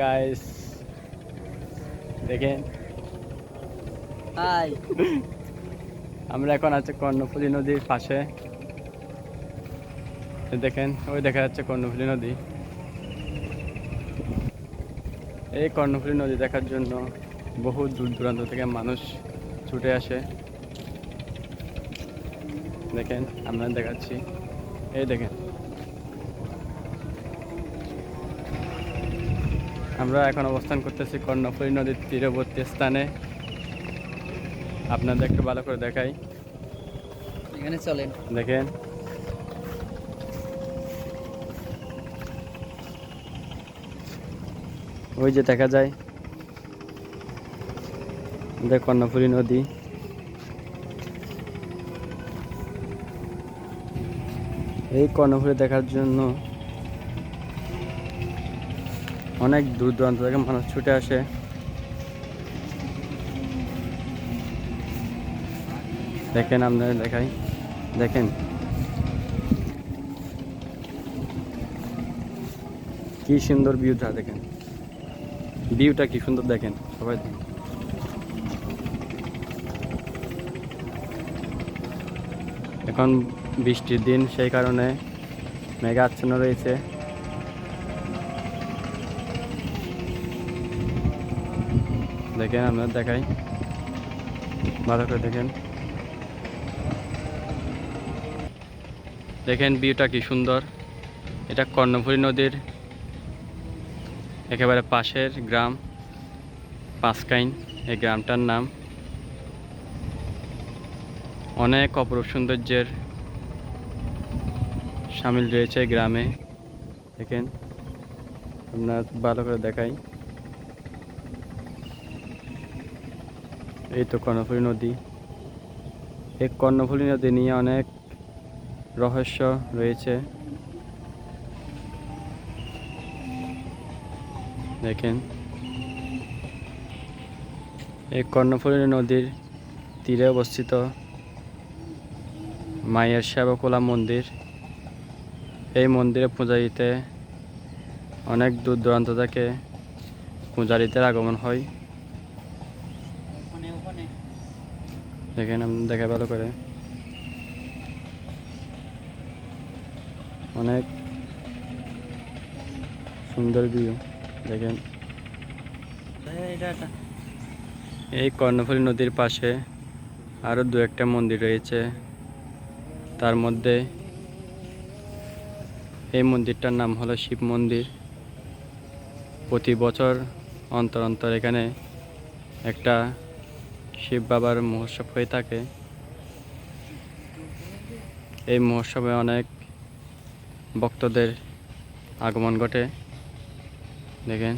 Guys দেখেন। High. আমরা এখন আছি কর্ণফুলী নদীর পাশে। দেখেন ওই দেখা যাচ্ছে কর্ণফুলী নদী। এই কর্ণফুলী নদী দেখার জন্য বহু দূর দূরান্ত থেকে মানুষ ছুটে আসে। দেখেন আমরা দেখাচ্ছি। এই দেখেন আমরা এখন অবস্থান করতেছি কর্ণফুলী নদীর তীরবর্তী স্থানে। আপনাদের একটু ভালো করে দেখাই। এখানে চলেন। দেখেন। ওই যে দেখা যায়। দেখ কর্ণফুলী নদী। এই কর্ণফুলী দেখার জন্য অনেক দূর দূরান্ত থেকে মানুষ ছুটে আসে। দেখেন আপনারা দেখাই। দেখেন। কি সুন্দর ভিউটা দেখেন। ভিউটা কি সুন্দর, দেখেন। সবাই দেখেন। এখন বৃষ্টির দিন, সেই কারণে মেঘা আচ্ছন্ন রয়েছে। দেখেন আপনার দেখাই। ভালো করে দেখেন। দেখেন ভিউটা কি সুন্দর। এটা কর্ণফুলী নদীর একেবারে পাশের গ্রাম, পাঁচকাইন। এই গ্রামটার নাম। অনেক অপরূপ সৌন্দর্যের সামিল রয়েছে গ্রামে। দেখেন, আপনার ভালো করে দেখাই। এই তো কর্ণফুলী নদী। এই কর্ণফুলী নদী নিয়ে অনেক রহস্য রয়েছে। দেখেন। এই কর্ণফুলী নদীর তীরে অবস্থিত মায়ের সেবকোলা মন্দির। এই মন্দিরে পূজারিতে অনেক দূর দূরান্ত থেকে পূজারীদের আগমন হয়। দেখেন আপনি দেখা ভালো করে। অনেক সুন্দর ভিউ দেখেন। এই কর্ণফুলী নদীর পাশে আরও দু একটা মন্দির রয়েছে। তার মধ্যে এই মন্দিরটার নাম হলো শিব মন্দির। প্রতি বছর অন্তর অন্তর এখানে একটা শিব বাবার মহোৎসব হয়ে থাকে। এই মহোৎসবে অনেক ভক্তদের আগমন ঘটে। দেখেন।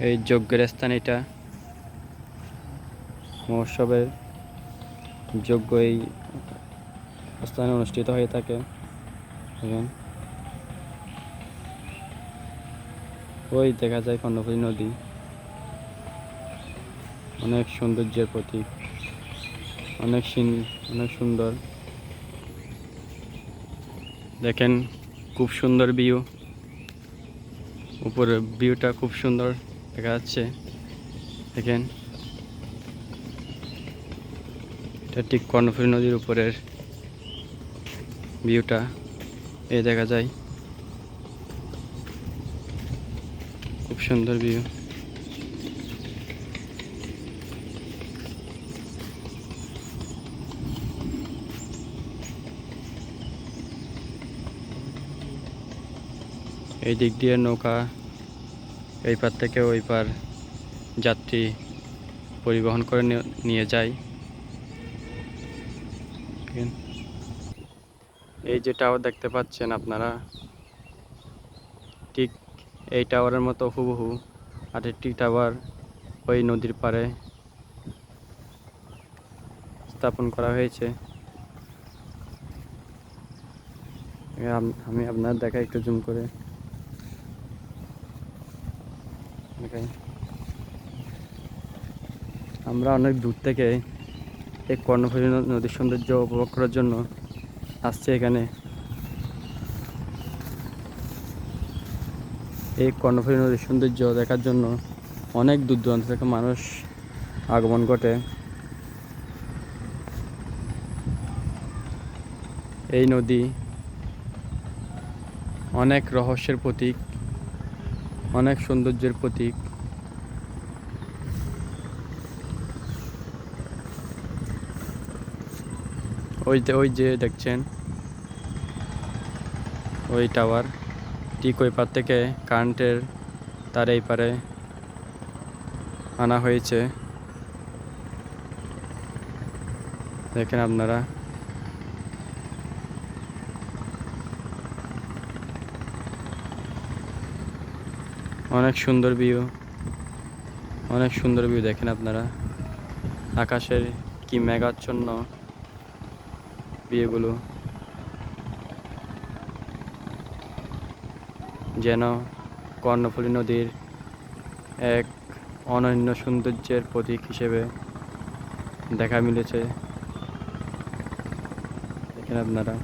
এই যজ্ঞের স্থান এটা। মহোৎসবের যজ্ঞ এই স্থানে অনুষ্ঠিত হয়ে থাকে। দেখেন। ওই দেখা যায় কর্ণফুলী নদী। অনেক সৌন্দর্যের প্রতীক। অনেক অনেক সুন্দর। দেখেন, খুব সুন্দর ভিউ উপরে ভিউটা খুব সুন্দর দেখা যাচ্ছে। দেখেন। এটা ঠিক কর্ণফুলী নদীর উপরের ভিউটা এ দেখা যায়। খুব সুন্দর ভিউ এই দিক দিয়ে নৌকা, এই পার থেকে ওই পার যাত্রী পরিবহন করে নিয়ে- যায়। এই যে টাওয়ার দেখতে পাচ্ছেন আপনারা। এই টাওয়ারের মতো হুবহু আর একটি টাওয়ার ওই নদীর পাড়ে স্থাপন করা হয়েছে। আমি আপনার দেখা একটু জুম করে। আমরা অনেক দূর থেকে এই কর্ণফুলী নদীর সৌন্দর্য উপভোগ করার জন্য আসছি এখানে। এই কর্ণফুলী নদীর সৌন্দর্য দেখার জন্য অনেক দূর দূরান্ত থেকে মানুষ আগমন ঘটে। এই নদী অনেক রহস্যের প্রতীক, অনেক সৌন্দর্যের প্রতীক। ওই যে ওই যে দেখছেন, ওই টাওয়ার ঠিক ওই পার থেকে কারেন্টের তার এই পারে আনা হয়েছে। দেখেন আপনারা। অনেক সুন্দর ভিউ অনেক সুন্দর ভিউ দেখেন আপনারা। আকাশের কি মেঘাচ্ছন্ন ভিউগুলো যেন কর্ণফুলী নদীর এক অনন্য সৌন্দর্যের প্রতীক হিসেবে দেখা মিলেছে। দেখেন আপনারা।